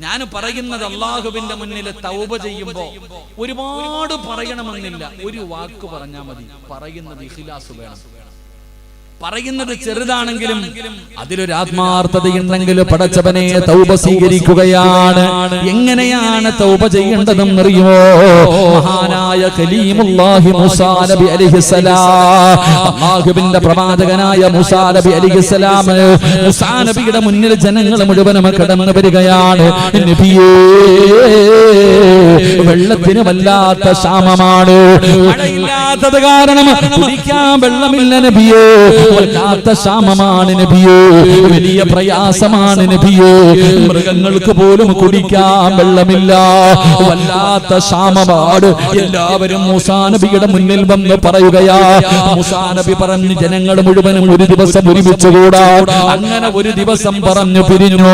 ഞാൻ പറയുന്നത് അള്ളാഹുവിന്റെ മുന്നിൽ തൗബ ചെയ്യുമ്പോ ഒരുപാട് പറയണമെന്നില്ല. ഒരു വാക്ക് പറഞ്ഞാൽ മതി. പറയുന്നത് ഇഖ്ലാസ് വേണം. പറയുന്നത് ചെറുതാണെങ്കിലും അതിലൊരു ആത്മാർത്ഥതയുണ്ടെങ്കിൽ പടച്ചവനെ തൗപ സ്വീകരിക്കുകയാണ്. എങ്ങനെയാണ് തൗപ ചെയ്യേണ്ടതെന്ന് അറിയുമോ മഹാനായ കലീമുല്ലാഹി മൂസാ നബി അലൈഹിസ്സലാം അല്ലാഹുവിന്റെ പ്രവാചകനായ മൂസാ നബി അലൈഹിസ്സലാം മൂസാ നബിയുടെ മുന്നിൽ ജനങ്ങൾ മുഴുവനും കടന്നു വരികയാണ്. നബിയേ വെള്ളത്തിന് വല്ലാത്ത ക്ഷാമമാണ്. മഴയില്ലാത്തത് കാരണം കുടിക്കാൻ വെള്ളമില്ല നബിയേ. വല്ലാത്ത ക്ഷാമമാണ് നബിയേ. വലിയ പ്രയാസമാണ് നബിയേ. മൃഗങ്ങൾക്ക് പോലും കുടിക്കാൻ വെള്ളമില്ല. വല്ലാത്ത ക്ഷാമമാണ്. എല്ലാവരും മൂസാ നബിയുടെ മുന്നിൽ വന്ന് പറയുകയാ മൂസാ നബി പറഞ്ഞു ജനങ്ങൾ മുഴുവനും ഒരു ദിവസം ഒരുമിച്ച് കൂടാ. അങ്ങനെ ഒരു ദിവസം പറഞ്ഞു പിരിഞ്ഞു.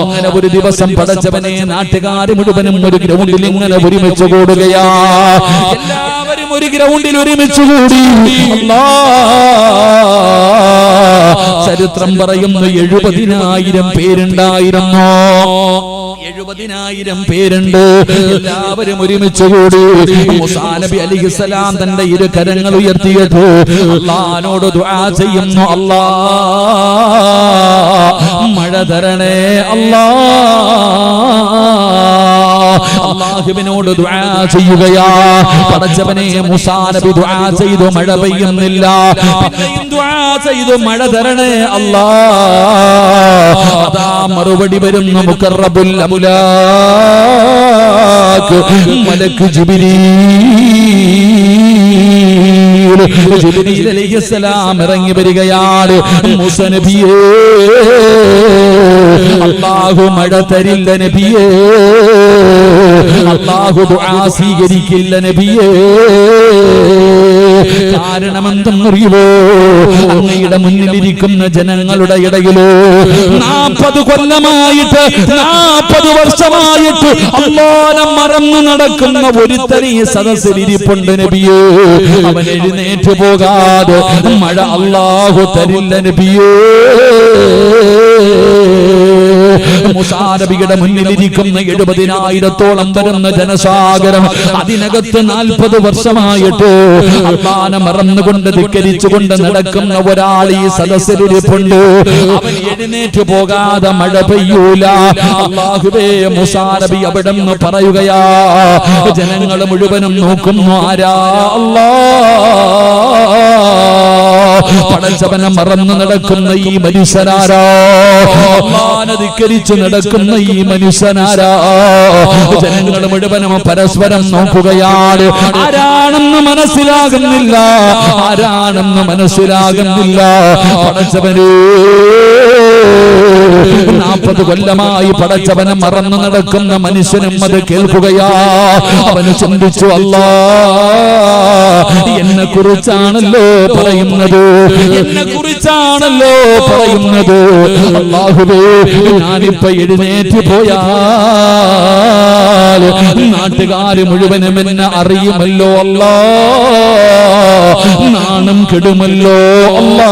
അങ്ങനെ ഒരു ദിവസം പടച്ചവനെ നാട്ടുകാർ മുഴുവനും ഒരു ഗ്രൗണ്ടിൽ ഇങ്ങനെ ഒരുമിച്ച് കൂടുകയാ. എല്ലാവരും ഒരു ഗ്രൗണ്ടിൽ ഒരുമിച്ച് കൂടി. ചരിത്രം പറയുന്നു എഴുപതിനായിരം പേരുണ്ടായിരുന്നു? എഴുപതിനായിരം പേരുണ്ട്. എല്ലാവരും ഒരുമിച്ച് കൂടി. നബി അലിഹിസലാം തന്റെ ഇരു കരങ്ങൾ ഉയർത്തിയത് അള്ളഹാനോട് ദുആ ചെയ്യുന്നു. അല്ലാ. മഴ തരണേ അല്ലാ. അള്ളാഹുവിനോട് ചെയ്യുകയാ. പടച്ചവനെ മുസാനബി ദുആ ചെയ്തു മഴ പെയ്യുന്നില്ല. പിന്നെയും ദുആ ചെയ്തു മഴ തരണേ അല്ലാ. അതാ മറുപടി വരുന്നു മുക്കറബുൽ അമുലാക്ക് മലക്ക് ജിബ്രീൽ ജിബ്രീൽ അലൈഹിസ്സലാം ഇറങ്ങി വരികയാണ്. മൂസ നബിയേ അല്ലാഹു മഴ തരില്ല നബിയേ. അല്ലാഹു ദുആ സ്വീകരിക്കില്ല നബിയേ. കാരണമെന്തെന്നറിയുമോ? അങ്ങയുടെ മുന്നിലിരിക്കുന്ന ജനങ്ങളുടെ ഇടയിലോ നാൽപ്പത് കൊല്ലമായിട്ട് നാൽപ്പത് വർഷമായിട്ട് അമ്മാനം മറന്നു നടക്കുന്ന ഒരുത്തരി സദസ്സിൽ ഇരിപ്പുണ്ട് നബിയോ. അവൻ എഴുന്നേറ്റ് പോകാതെ? മഴ അള്ളാഹു തരില്ല നബിയേ. മുസാരബിയുടെ മുന്നിലിരിക്കുന്ന എഴുപതിനായിരത്തോളം വരുന്ന ജനസാഗരം അതിനകത്ത് നാൽപ്പത് വർഷമായിട്ട് അള്ളാനെ മറന്നുകൊണ്ട് ധിക്കരിച്ചുകൊണ്ട് നടക്കുന്ന ഒരാൾ ഈ സദസ്സിലിരിപ്പുണ്ട് അവൻ എഴുന്നേറ്റ് പോകാതെ മഴ പെയ്യൂല. അള്ളാഹുവേ മുസാരബി അവിടെ നിന്ന് പറയുകയാ ജനങ്ങൾ മുഴുവനും നോക്കുന്നു ആരാ അല്ലാ പടച്ചവനെ മറന്നു നടക്കുന്ന ഈ മനുഷ്യനാരാ? അള്ളാനെ ധിക്കരിച്ചു നടക്കുന്ന ഈ മനുഷ്യനാരാ? ജനങ്ങൾ മുഴുവനും പരസ്പരം നോക്കുകയാണ്. ആരാണെന്ന് മനസ്സിലാകുന്നില്ല. ആരാണെന്ന് മനസ്സിലാകുന്നില്ല. പടച്ചവനേ. നാൽപ്പത് കൊല്ലമായി പടച്ചവനെ മറന്നു നടക്കുന്ന മനുഷ്യനും അത് കേൾക്കുകയാ. അവന് ചിന്തിച്ചു അല്ല എന്നെ കുറിച്ചാണല്ലോ പറയുന്നത്. എന്നെ കുറിച്ചാണല്ലോ പറയുന്നത്. അള്ളാഹുവേ ഞാനിപ്പ എഴുന്നേറ്റ് പോയാൽ നാട്ടുകാര് മുഴുവനും എന്നെ അറിയുമല്ലോ അല്ല. നാണം കെടുമല്ലോ അല്ലാ.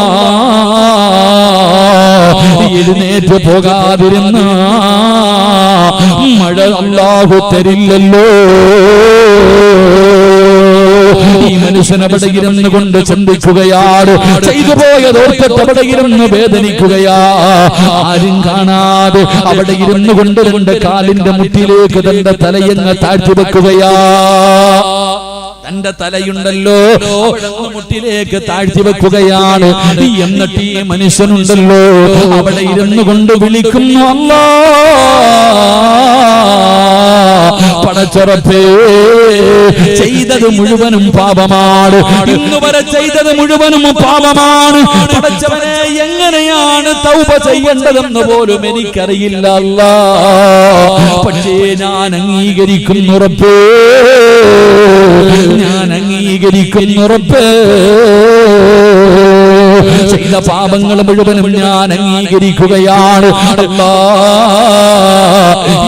എഴുന്നേറ്റ് പോകാതിരുന്ന. മഴ അല്ലാഹു തരില്ലല്ലോ. ഈ മനുഷ്യൻ അവിടെ ഇരുന്ന് കൊണ്ട് ചിന്തിക്കുകയാണ്. ചെയ്തു പോയത് ഓർത്തിട്ട് അവിടെ ഇരുന്ന് വേദനിക്കുകയാ. ആരും കാണാതെ അവിടെ ഇരുന്ന് കൊണ്ട് കൊണ്ട് കാലിന്റെ മുട്ടിലേക്ക് തന്റെ തലയങ്ങ് താഴ്ത്തി വെക്കുകയാ. തന്റെ തലയുണ്ടല്ലോ. മുട്ടിലേക്ക് താഴ്ത്തി വെക്കുകയാണ്. എന്നിട്ട് ഈ മനുഷ്യനുണ്ടല്ലോ. അവിടെ ഇരുന്നു കൊണ്ട് വിളിക്കുന്നു അല്ലോ പടച്ചുറപ്പേ ചെയ്തത് മുഴുവനും പാപമാണ്. ഇന്ന് വരെ ചെയ്തത് മുഴുവനും പാപമാണ്. പടച്ചവനെ എങ്ങനെയാണ് തൗപ ചെയ്യേണ്ടതെന്ന് പോലും എനിക്കറിയില്ല പക്ഷേ ഞാൻ അംഗീകരിക്കുന്നുറപ്പേ ഞാൻ അംഗീകരിക്കുന്ന ചെയ്ത പാപങ്ങൾ മുഴുവനും ഞാൻ അംഗീകരിക്കുകയാണ്. അല്ലാ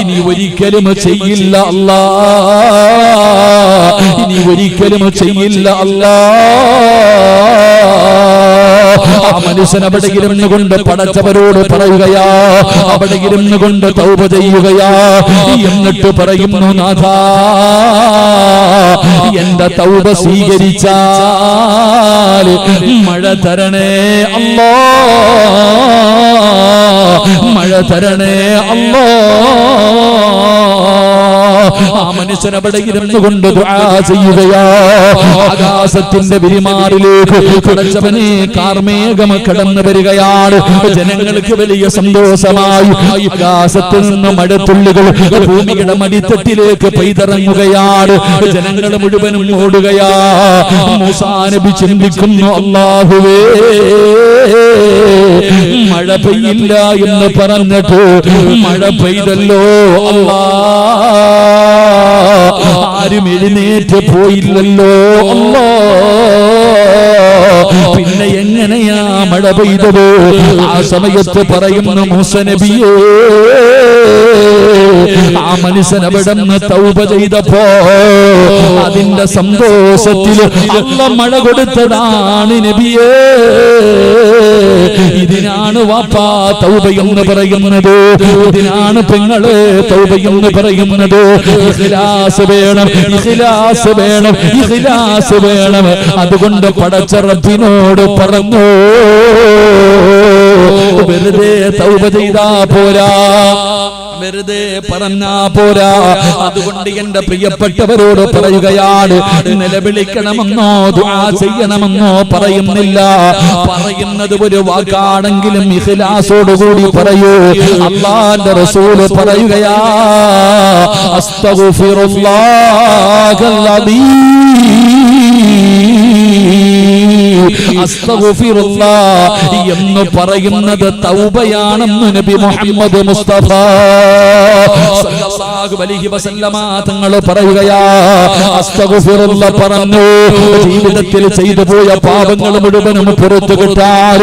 ഇനി ഒരിക്കലും ചെയ്യില്ല അല്ലാ. ഇനി ഒരിക്കലും ചെയ്യില്ല അല്ലാ. ആ മനുഷ്യൻ അവിടെ ഇരുന്നു കൊണ്ട് പടച്ചവരോട് പറയുകയാ. അവിടെ ഇരുന്നു കൊണ്ട് തൗപ ചെയ്യുകയാ. എന്നിട്ട് പറയുന്നു നാഥാ എന്റെ തൗപ സ്വീകരിച്ചാൽ മഴ തരണേ അമ്മോ മഴ തരണേ അല്ലോ. ആ മനുഷ്യൻ അവിടെ ഇരുന്നു കൊണ്ട് ചെയ്യുകയാ. ആകാശത്തിന്റെ വിരിമാറിലേക്ക് പടച്ചവനെ കാർമേഘം കടന്നു വരികയാണ്. ജനങ്ങൾക്ക് വലിയ സന്തോഷമായി ആകാശത്തിൽ നിന്ന് മഴത്തുള്ളികൾ ഭൂമിയുടെ മടിത്തട്ടിലേക്ക് പെയ്തിറങ്ങുകയാണ്. ജനങ്ങൾ മുഴുവനും ഓടുകയാ. മൂസാനബി ചിന്തിക്കുന്നു അള്ളാഹുവേ മഴ പെയ്യില്ല എന്ന് പറഞ്ഞിട്ട് മഴ പെയ്തല്ലോ അല്ലാ ആരും എഴുന്നേറ്റ് പോയില്ലല്ലോ. പിന്നെ എങ്ങനെയാ മഴ പെയ്തത്? ആ സമയത്ത് പറയുന്നു മൂസനബിയേ ആ മനുഷ്യൻ അവിടെ തൗപ ചെയ്തപ്പോ അതിന്റെ സന്തോഷത്തിൽ അല്ല മഴ കൊടുത്തതാണ് നബിയേ. ഇതിനാണ് വാപ്പാ തൗബ എന്ന് പറയുന്നത്. ഇതിനാണ് പെങ്ങൾ തൗബ എന്ന് പറയുന്നത്. ഇഖ്ലാസ് വേണം ഇഖ്ലാസ് വേണം ഇഖ്ലാസ് വേണം. അതുകൊണ്ട് പടച്ച റബ്ബിനോട് പറഞ്ഞു. വെറുതെ തൗബ ചെയ്താ പോരാ. വെറുതെ പറഞ്ഞാ പോരാ. അതുകൊണ്ട് എന്റെ പ്രിയപ്പെട്ടവരോട് പറയുകയാണ് നിലവിളിക്കണമെന്നോ ദുആ ചെയ്യണമെന്നോ പറയുന്നില്ല. പറയുന്നത് ഒരു വാക്കാണെങ്കിലും ഇഖ്ലാസോടുകൂടി പറയൂ. അള്ളാന്റെ റസൂൽ പറയുകയാ അസ്തഗ്ഫിറുല്ലാഹ് എന്ന് പറയുന്നത് തൗബയാണെന്ന് നബി മുഹമ്മദ് മുസ്തഫ. തങ്ങൾ പറയുകയാ പറഞ്ഞു ജീവിതത്തിൽ ചെയ്തു പോയ പാപങ്ങൾ മുഴുവനും പുറത്തു കിട്ടാൻ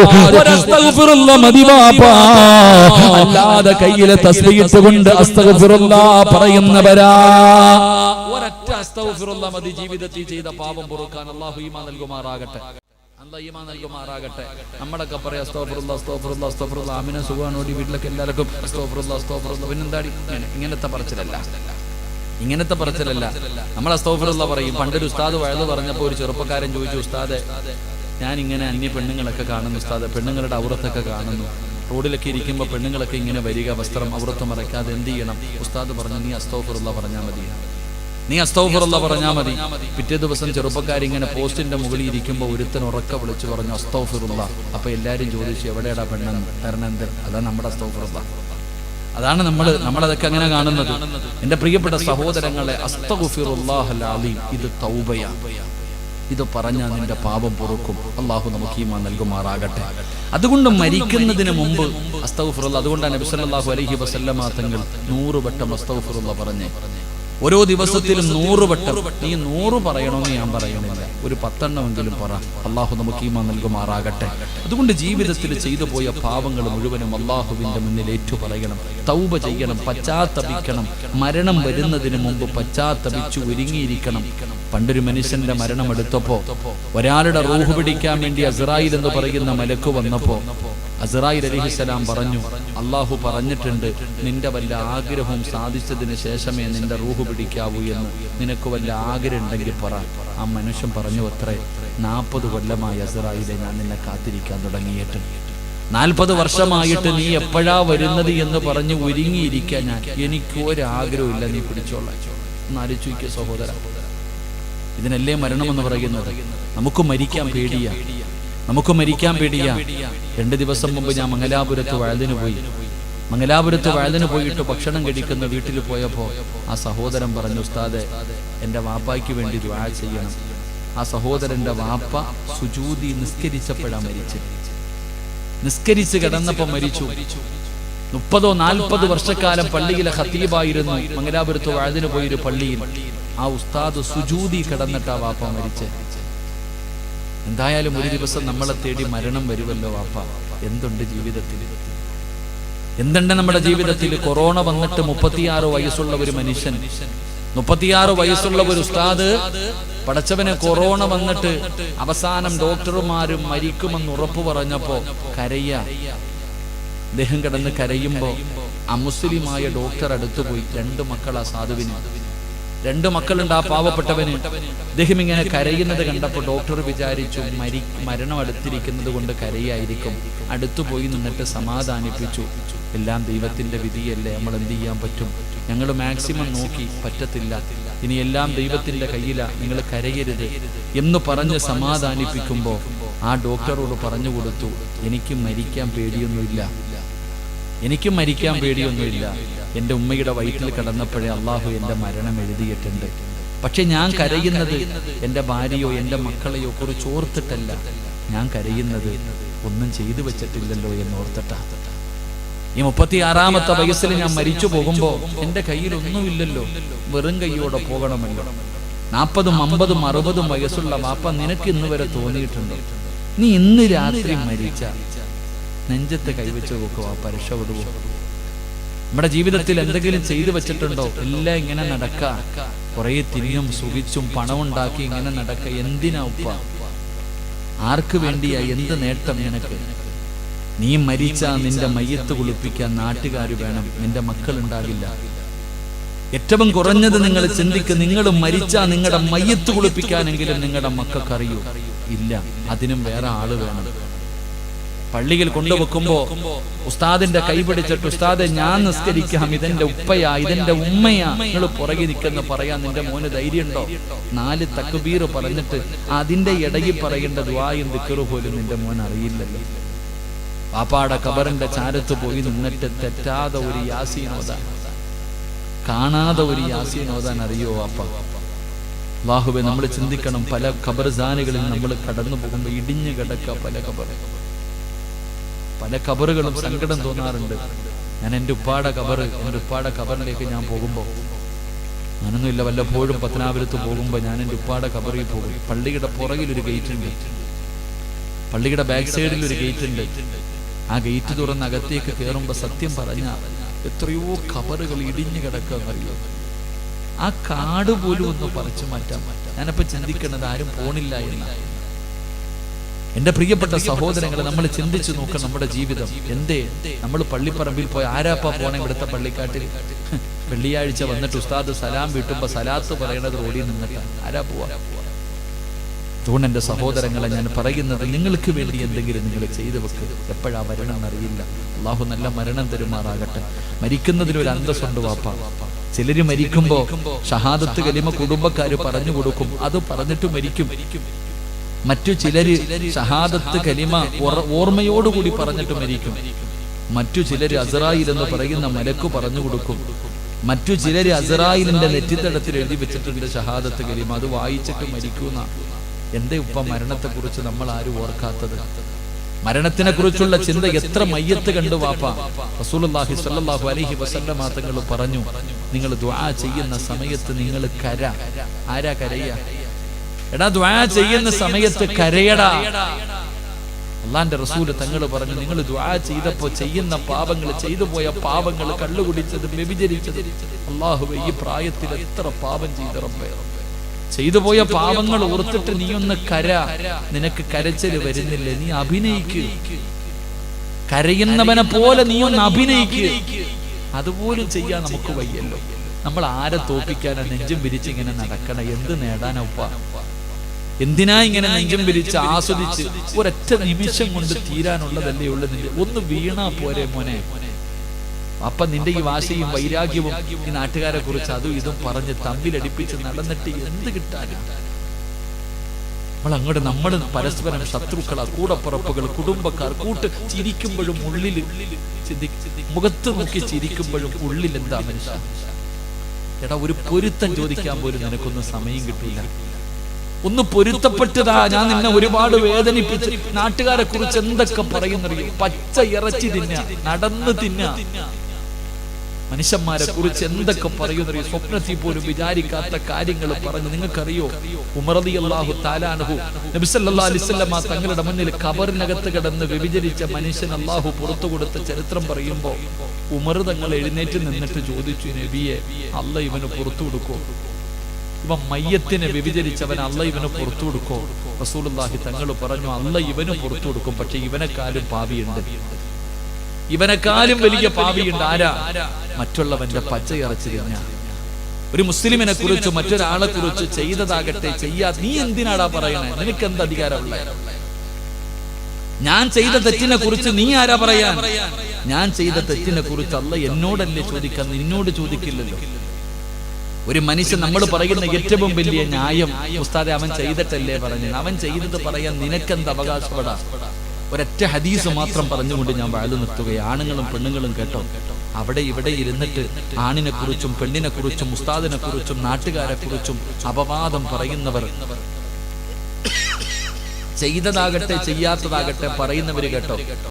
അല്ലാതെ കയ്യിലെ തസ്ബീഹ് കൊണ്ട് അസ്തകുറുള്ള പറയുന്നവരാ. ഒരൊറ്റ അസ്തകുറുള്ള മതി ജീവിതത്തിൽ ചെയ്ത പാപം പൊറുക്കാൻ അള്ളാഹു നൽകുമാറാകട്ടെ. നമ്മളൊക്കെ അസ്തഗ്ഫിറുല്ലാ പിന്നെന്താടി ഇങ്ങനെ ഇങ്ങനത്തെ പറച്ചിലല്ല. ഇങ്ങനത്തെ പറച്ചിലല്ല. നമ്മൾ അസ്തോഫറുള്ള പറയും. പണ്ടൊരു ഉസ്താദ് വഴുത് പറഞ്ഞപ്പോൾ ഒരു ചെറുപ്പക്കാരൻ ചോദിച്ചു ഉസ്താദെ ഞാൻ ഇങ്ങനെ അന്യ പെണ്ണുങ്ങളൊക്കെ കാണുന്നു ഉസ്താദ്. പെണ്ണുങ്ങളുടെ ഔറത്തൊക്കെ കാണുന്നു. റോഡിലൊക്കെ ഇരിക്കുമ്പോൾ പെണ്ണുങ്ങളൊക്കെ ഇങ്ങനെ വരിക വസ്ത്രം ഔറത്ത് മറയ്ക്കാതെ എന്ത് ചെയ്യണം? ഉസ്താദ് പറഞ്ഞു നീ അസ്തോഫറുള്ള പറഞ്ഞാൽ മതി നീ അസ്തൗഫറുള്ള പറഞ്ഞാൽ മതി. പിറ്റേ ദിവസം ചെറുപ്പക്കാർ ഇങ്ങനെ പോസ്റ്റിന്റെ മുകളിൽ ഇരിക്കുമ്പോൾ ഒരുത്തൻ ഉറക്ക വിളിച്ചു പറഞ്ഞു അസ്തൗഫിറുള്ള. അപ്പൊ എല്ലാരും ചോദിച്ചു എവിടെയാടാ പെണ്ണെന്ന് എന്ത് അതാണ് നമ്മുടെ അസ്തൗഫിറുള്ള. അതാണ് നമ്മൾ നമ്മളതൊക്കെ അങ്ങനെ കാണുന്നത്. എന്റെ പ്രിയപ്പെട്ട സഹോദരങ്ങളെ ഇത് തൗബയാണ് ഇത് പറഞ്ഞാൽ നിന്റെ പാപം പൊറുക്കും. അള്ളാഹു നമുക്ക് ഈമാൻ നൽകുമാറാകട്ടെ. അതുകൊണ്ട് മരിക്കുന്നതിന് മുമ്പ് അസ്തഗുഫിറുള്ള അതുകൊണ്ടാണ് നബി സല്ലല്ലാഹു അലൈഹി വസല്ലമ തങ്ങൾ നൂറ് വട്ടം അസ്തഗുഫിറുള്ള പറഞ്ഞേ. ഓരോ ദിവസത്തിലും നൂറ് വട്ടം. നീ നൂറ് പറയണമെന്ന് ഞാൻ പറയുന്നില്ല. ഒരു പത്തെണ്ണമെങ്കിലും പറ. അള്ളാഹു നമുക്ക് ഈമാൻ നൽകുമാറാകട്ടെ. അതുകൊണ്ട് ജീവിതത്തിൽ ചെയ്തു പോയ പാവങ്ങൾ മുഴുവനും അള്ളാഹുവിന്റെ മുന്നിൽ ഏറ്റു പറയണം തൗബ ചെയ്യണം പശ്ചാത്തപിക്കണം. മരണം വരുന്നതിന് മുമ്പ് പശ്ചാത്തപിച്ചു ഒരുങ്ങിയിരിക്കണം. പണ്ടൊരു മനുഷ്യന്റെ മരണം എടുത്തപ്പോ ഒരാളുടെ റൂഹ് പിടിക്കാൻ വേണ്ടി അസറായിൽ എന്ന് പറയുന്ന മലക്ക് വന്നപ്പോ അസറായിൽ അലിഹിസലാം പറഞ്ഞു അള്ളാഹു പറഞ്ഞിട്ടുണ്ട് നിന്റെ വല്ല ആഗ്രഹവും സാധിച്ചതിന് ശേഷമേ നിന്റെ റൂഹ് പിടിക്കാവൂ എന്ന്. നിനക്ക് വല്ല ആഗ്രഹം ഉണ്ടെങ്കിൽ പറ. ആ മനുഷ്യൻ പറഞ്ഞു അത്രേ നാൽപ്പത് കൊല്ലമായി അസറായിലെ ഞാൻ നിന്നെ കാത്തിരിക്കാൻ തുടങ്ങിയിട്ട്. നാൽപ്പത് വർഷമായിട്ട് നീ എപ്പോഴാ വരുന്നത് എന്ന് പറഞ്ഞ് ഒരുങ്ങിയിരിക്കാൻ ഞാൻ. എനിക്ക് ഒരാഗ്രഹമില്ല നീ പിടിച്ചോളാം. എന്നാലോചിക്കുക സഹോദര. ഇതിനല്ലേ മരണമെന്ന് പറയുന്നത്? നമുക്ക് മരിക്കാൻ പേടിയാ. നമുക്ക് മരിക്കാൻ പേടിയാ. രണ്ട് ദിവസം മുമ്പ് ഞാൻ മംഗലാപുരത്ത് വഴുതിന് പോയി. മംഗലാപുരത്ത് വഴുതിന് പോയിട്ട് ഭക്ഷണം കഴിക്കുന്ന വീട്ടിൽ പോയപ്പോ ആ സഹോദരൻ പറഞ്ഞു ഉസ്താദെ എന്റെ വാപ്പായ്ക്ക് വേണ്ടി ദ്വാഴ ചെയ്യണം. ആ സഹോദരന്റെ വാപ്പ സുജൂതി നിസ്കരിച്ചപ്പോഴാ മരിച്ചു നിസ്കരിച്ച് കിടന്നപ്പോ മരിച്ചു. മുപ്പതോ നാൽപ്പത് വർഷക്കാലം പള്ളിയിലെ ഹത്തീബായിരുന്നു മംഗലാപുരത്ത് വഴുതിന് പോയൊരു പള്ളിയിൽ ആ ഉസ്താദ് സുജൂതി കിടന്നിട്ടാ വാപ്പ മരിച്ചത്. എന്തായാലും ഒരു ദിവസം നമ്മളെ തേടി മരണം വരുമല്ലോ വാപ്പ. എന്തുണ്ട് ജീവിതത്തിൽ? എന്തുണ്ട് നമ്മുടെ ജീവിതത്തിൽ? കൊറോണ വന്നിട്ട് മുപ്പത്തിയാറ് വയസ്സുള്ള ഒരു മനുഷ്യൻ. മുപ്പത്തിയാറ് വയസ്സുള്ള ഒരു ഉസ്താദ് പടച്ചവന് കൊറോണ വന്നിട്ട് അവസാനം ഡോക്ടർമാരും മരിക്കുമെന്ന് ഉറപ്പ് പറഞ്ഞപ്പോ കരയ. അദ്ദേഹം കിടന്ന് കരയുമ്പോ അമുസ്ലിമായ ഡോക്ടർ അടുത്തുപോയി രണ്ട് മക്കളാ സാധുവിന്. രണ്ട് മക്കളുണ്ട് ആ പാവപ്പെട്ടവന്. അദ്ദേഹം ഇങ്ങനെ കരയുന്നത് കണ്ടപ്പോൾ ഡോക്ടർ വിചാരിച്ചു മരി മരണം അടുത്തിരിക്കുന്നത് കൊണ്ട് കരയായിരിക്കും. അടുത്തു പോയി നിന്നിട്ട് സമാധാനിപ്പിച്ചു. എല്ലാം ദൈവത്തിന്റെ വിധിയല്ലേ? നമ്മൾ എന്ത് ചെയ്യാൻ പറ്റും? ഞങ്ങൾ മാക്സിമം നോക്കി പറ്റത്തില്ല. ഇനി എല്ലാം ദൈവത്തിന്റെ കയ്യില. നിങ്ങൾ കരയരുത്. എന്ന് പറഞ്ഞ് സമാധാനിപ്പിക്കുമ്പോൾ ആ ഡോക്ടറോട് പറഞ്ഞു കൊടുത്തു എനിക്ക് മരിക്കാൻ പേടിയൊന്നുമില്ല. എനിക്കും മരിക്കാൻ പേടിയൊന്നുമില്ല. എന്റെ ഉമ്മയുടെ വയറ്റിൽ കിടന്നപ്പോഴേ അള്ളാഹു എന്റെ മരണം എഴുതിയിട്ടുണ്ട്. പക്ഷെ ഞാൻ കരയുന്നത് എന്റെ ഭാര്യയോ എന്റെ മക്കളെയോ കുറിച്ച് ഓർത്തിട്ടല്ല. ഞാൻ കരയുന്നത് ഒന്നും ചെയ്തു വെച്ചിട്ടില്ലല്ലോ എന്ന് ഓർത്തിട്ടാ ഈ മുപ്പത്തി ആറാമത്തെ വയസ്സിൽ ഞാൻ മരിച്ചു പോകുമ്പോ എന്റെ കയ്യിൽ ഒന്നുമില്ലല്ലോ വെറും കൈയോടെ പോകണമല്ലോ. നാൽപ്പതും അമ്പതും അറുപതും വയസ്സുള്ള വാപ്പ നിനക്ക് ഇന്ന് വരെ തോന്നിയിട്ടുണ്ടോ. നീ ഇന്ന് രാത്രി മരിച്ച. നെഞ്ചത്ത് കൈവച്ച് നോക്കുക വാപ്പ വിടുവോ നമ്മുടെ ജീവിതത്തിൽ എന്തെങ്കിലും ചെയ്തു വെച്ചിട്ടുണ്ടോ? എല്ലാം ഇങ്ങനെ നടക്ക. കുറെ തിരിയും സുഖിച്ചും പണമുണ്ടാക്കി ഇങ്ങനെ നടക്ക. എന്തിനാ ഉപ്പ? ആർക്ക് വേണ്ടിയാ? എന്ത് നേട്ടം നിനക്ക്? നീ മരിച്ച നിന്റെ മയ്യത്ത് കുളിപ്പിക്കാൻ നാട്ടുകാർ വേണം. നിന്റെ മക്കൾ ഉണ്ടാകില്ല ഏറ്റവും കുറഞ്ഞത് നിങ്ങൾ ചിന്തിക്ക്. നിങ്ങൾ മരിച്ച നിങ്ങളുടെ മയ്യത്ത് കുളിപ്പിക്കാനെങ്കിലും നിങ്ങളുടെ മക്കൾക്കറിയൂ. ഇല്ല അതിനും വേറെ ആൾ വേണം. പള്ളിയിൽ കൊണ്ടുവെക്കുമ്പോ ഉസ്താദിന്റെ കൈ പിടിച്ചിട്ട് ഉസ്താദെ ഞാൻ നിസ്കരിക്കാം ഇതെന്റെ ഉപ്പയാ ഇതെന്റെ ഉമ്മയാ. നിങ്ങൾ പുറകെ നിൽക്കുന്ന പറയാൻ നിന്റെ മോന് ധൈര്യമുണ്ടോ? നാല് തക്കുബീർ പറഞ്ഞിട്ട് അതിന്റെ ഇടയിൽ പറയേണ്ട ദ്വായും ദിക്കറു പോലും നിന്റെ മോൻ അറിയില്ലല്ലോ. പാപ്പാടെ കബറിന്റെ ചാരത്ത് പോയി നിന്നിട്ട് തെറ്റാതെ ഒരു യാസീനോദാൻ കാണാതെ ഒരു യാസീനോദാൻ അറിയോ അപ്പ ബാഹുബെ നമ്മൾ ചിന്തിക്കണം പല ഖബർസാനുകളിൽ നമ്മൾ കടന്നു പോകുമ്പോൾ ഇടിഞ്ഞു കിടക്ക പല ഖബർ. പല കബറുകളും സങ്കടം തോന്നാറുണ്ട്. ഞാൻ എന്റെ ഉപ്പാടെ കബറ് എന്റെ ഉപ്പാടെ കബറിലേക്ക് ഞാൻ പോകുമ്പോൾ ഞാനൊന്നുമില്ല വല്ലപ്പോഴും പത്തനാപുരത്ത് പോകുമ്പോൾ ഞാൻ എന്റെ ഉപ്പാടെ കബറിൽ പോകും. പള്ളിയുടെ പുറകിൽ ഒരു ഗേറ്റ് ഉണ്ട് പള്ളിയുടെ ബാക്ക് സൈഡിൽ ഒരു ഗേറ്റ് ഉണ്ട് ആ ഗേറ്റ് തുറന്ന് അകത്തേക്ക് കയറുമ്പോൾ സത്യം പറഞ്ഞ എത്രയോ കബറുകൾ ഇടിഞ്ഞു കിടക്കുകയെന്നറിയോ? ആ കാട് പോലും ഒന്ന് പറിച്ചു മാറ്റാൻ ഞാനപ്പോ ചിന്തിക്കുന്നത് ആരും പോണില്ല എന്ന്. എന്റെ പ്രിയപ്പെട്ട സഹോദരങ്ങളെ നമ്മൾ ചിന്തിച്ചു നോക്കാം നമ്മുടെ ജീവിതം. എന്തേ? നമ്മൾ പള്ളിപ്പറമ്പിൽ പോയി ആരാപ്പാ പോണേ ഇവിടുത്തെ പള്ളിക്കാട്ടിൽ? വെള്ളിയാഴ്ച വന്നിട്ട് ഉസ്താദ് സലാം വീട്ടുമ്പോ സലാത്ത് പറയണത് റോഡിൽ നിന്നിട്ട്. ആരാ പോവാ? അതുകൊണ്ട് എന്റെ സഹോദരങ്ങളെ ഞാൻ പറയുന്നത് നിങ്ങൾക്ക് വേണ്ടി എന്തെങ്കിലും നിങ്ങൾ ചെയ്തു വെക്കുക എപ്പോഴാ മരണം എന്നറിയില്ല അള്ളാഹു നല്ല മരണം തരുമാറാകട്ടെ. മരിക്കുന്നതിൽ ഒരു അന്തസ്സുണ്ട് വാപ്പ. ചിലര് മരിക്കുമ്പോ ഷഹാദത്ത് കലിമ കുടുംബക്കാര് പറഞ്ഞു കൊടുക്കും. അത് പറഞ്ഞിട്ട് മരിക്കും. മറ്റു ചിലര് ഷഹാദത്ത് കലിമ ഓർ- ഓർമ്മയോടുകൂടി പറഞ്ഞിട്ട് മരിക്കും. മറ്റു ചിലര് അസറായിൽ എന്ന് പറയുന്ന മലക്കു പറഞ്ഞു കൊടുക്കും. മറ്റു ചിലര് അസറായിലിന്റെ നെറ്റിത്തടത്തിൽ എഴുതി വെച്ചിട്ടുണ്ട് ഷഹാദത്ത് കലിമ അത് വായിച്ചിട്ട് മരിക്കുന്ന. എന്തേ ഉപ്പ മരണത്തെ കുറിച്ച് നമ്മൾ ആരും ഓർക്കാത്തത്? മരണത്തിനെ കുറിച്ചുള്ള ചിന്ത എത്ര മയ്യത്ത് കണ്ടു വാപ്പ. റസൂലുള്ളാഹി സ്വല്ലല്ലാഹു അലൈഹി വസല്ലമ തങ്ങൾ പറഞ്ഞു നിങ്ങൾ ദുആ ചെയ്യുന്ന സമയത്ത് നിങ്ങൾ കര. ആരാ കരയ? എടാ ദ്വാ ചെയ്യുന്ന സമയത്ത് കരയടാ. അള്ളാന്റെ റസൂൽ തങ്ങൾ പറഞ്ഞു നിങ്ങൾ ദ്വാ ചെയ്തപ്പോ ചെയ്യുന്ന പാപങ്ങൾ ചെയ്തു പോയ പാപങ്ങൾ കള്ളുകുടിച്ചത് വ്യഭിചരിച്ചത്. അള്ളാഹു ഈ പ്രായത്തിൽ എത്ര പാപം ചെയ്ത റബ്ബേ. ചെയ്തു പോയ പാപങ്ങൾ ഓർത്തിട്ട് നീ ഒന്ന് കര. നിനക്ക് കരച്ചൽ വരുന്നില്ല നീ അഭിനയിക്ക്. കരയുന്നവനെ പോലെ നീ ഒന്ന് അഭിനയിക്ക്. അതുപോലും ചെയ്യാൻ നമുക്ക് വയ്യല്ലോ. നമ്മൾ ആരെ തോപ്പിക്കാനാ നെഞ്ചും പിരിച്ചിങ്ങനെ നടക്കണം? എന്ത് നേടാനാ ഉപ്പ? എന്തിനാ ഇങ്ങനെ നെഞ്ചം പിരിച്ച് ആസ്വദിച്ച് ഒരൊറ്റ നിമിഷം കൊണ്ട് തീരാനുള്ളതല്ലേ ഉള്ളത് ഒന്ന് വീണാ പോരെ മോനെ. അപ്പൊ നിന്റെ ഈ വാശയും വൈരാഗ്യവും ഈ നാട്ടുകാരെ കുറിച്ച് അതും ഇതും പറഞ്ഞ് തമ്മിലടിപ്പിച്ച് നടന്നിട്ട് എന്ത് കിട്ടാനും? നമ്മൾ അങ്ങോട്ട് നമ്മൾ പരസ്പരം ശത്രുക്കളാ കൂടപ്പുറപ്പുകൾ കുടുംബക്കാർ കൂട്ട് ചിരിക്കുമ്പോഴും ഉള്ളിൽ മുഖത്ത് നോക്കി ചിരിക്കുമ്പോഴും ഉള്ളിൽ എന്താ മനുഷ്യ? എടാ ഒരു പൊരുത്തം ചോദിക്കാൻ പോലും നിനക്കൊന്നും സമയം കിട്ടില്ല ഒന്ന് പൊരുത്തപ്പെട്ടതാ. ഞാൻ നിന്നെ ഒരുപാട് വേദനിപ്പിച്ച്. നാട്ടുകാരെ കുറിച്ച് എന്തൊക്കെ പറയുന്നറിയോ? പച്ച ഇറച്ചി തിന്ന നടന്ന് തിന്ന. മനുഷ്യന്മാരെ കുറിച്ച് എന്തൊക്കെ പറയുന്ന ഈ സ്വപ്നത്തിൽ പോലും വിചാരിക്കാത്ത കാര്യങ്ങൾ പറഞ്ഞു നിങ്ങൾക്കറിയോ? ഉമറതി അള്ളാഹു താലാനഹു നബിസല്ലാ തങ്ങളുടെ മുന്നിൽ കബറിനകത്ത് കിടന്ന് വ്യഭിചരിച്ച മനുഷ്യൻ അള്ളാഹു പുറത്തു കൊടുത്ത ചരിത്രം പറയുമ്പോൾ ഉമർ തങ്ങൾ എഴുന്നേറ്റ് നിന്നിട്ട് ചോദിച്ചു നബിയെ അല്ല ഇവന് പുറത്തു കൊടുക്കോ ഇവൻ മയ്യത്തിനെ വ്യഭിചരിച്ചവൻ അല്ല ഇവനെ പുറത്തു കൊടുക്കോ? റസൂലുള്ളാഹി തങ്ങൾ പറഞ്ഞു അല്ല ഇവന് പുറത്തു കൊടുക്കും പക്ഷെ ഇവനെക്കാലും പാവിയുണ്ട്. ഇവനെക്കാലും വലിയ പാവിയുണ്ട്. ആരാ? മറ്റുള്ളവന്റെ പച്ചയിറച്ചി തിന്ന. ഒരു മുസ്ലിമിനെ കുറിച്ച് മറ്റൊരാളെ കുറിച്ച് ചെയ്തതാകട്ടെ ചെയ്യാ. നീ എന്തിനാടാ പറയണേ നിനക്ക് എന്ത് അധികാരമുള്ള? ഞാൻ ചെയ്ത തെറ്റിനെ കുറിച്ച് നീ ആരാ പറയാൻ? ഞാൻ ചെയ്ത തെറ്റിനെ കുറിച്ച് അല്ല എന്നോടല്ലേ ചോദിക്കാൻ നിന്നോട് ചോദിക്കില്ലല്ലോ. ഒരു മനുഷ്യൻ നമ്മൾ പറയുന്ന ഏറ്റവും വലിയ ന്യായം ഉസ്താദെ അവൻ ചെയ്തിട്ടല്ലേ പറഞ്ഞു അവൻ ചെയ്തത് പറയാൻ നിനക്കെന്ത് അവകാശപ്പെടാ? ഒരൊറ്റ ഹദീസ് മാത്രം പറഞ്ഞുകൊണ്ട് ഞാൻ വാഴ നിർത്തുകയാണ്. ആണുങ്ങളും പെണ്ണുങ്ങളും കേട്ടോ. അവിടെ ഇവിടെ ഇരുന്നിട്ട് ആണിനെ കുറിച്ചും പെണ്ണിനെ കുറിച്ചും ഉസ്താദിനെ കുറിച്ചും നാട്ടുകാരെ കുറിച്ചും അപവാദം പറയുന്നവർ ചെയ്തതാകട്ടെ ചെയ്യാത്തതാകട്ടെ പറയുന്നവര് കേട്ടോ.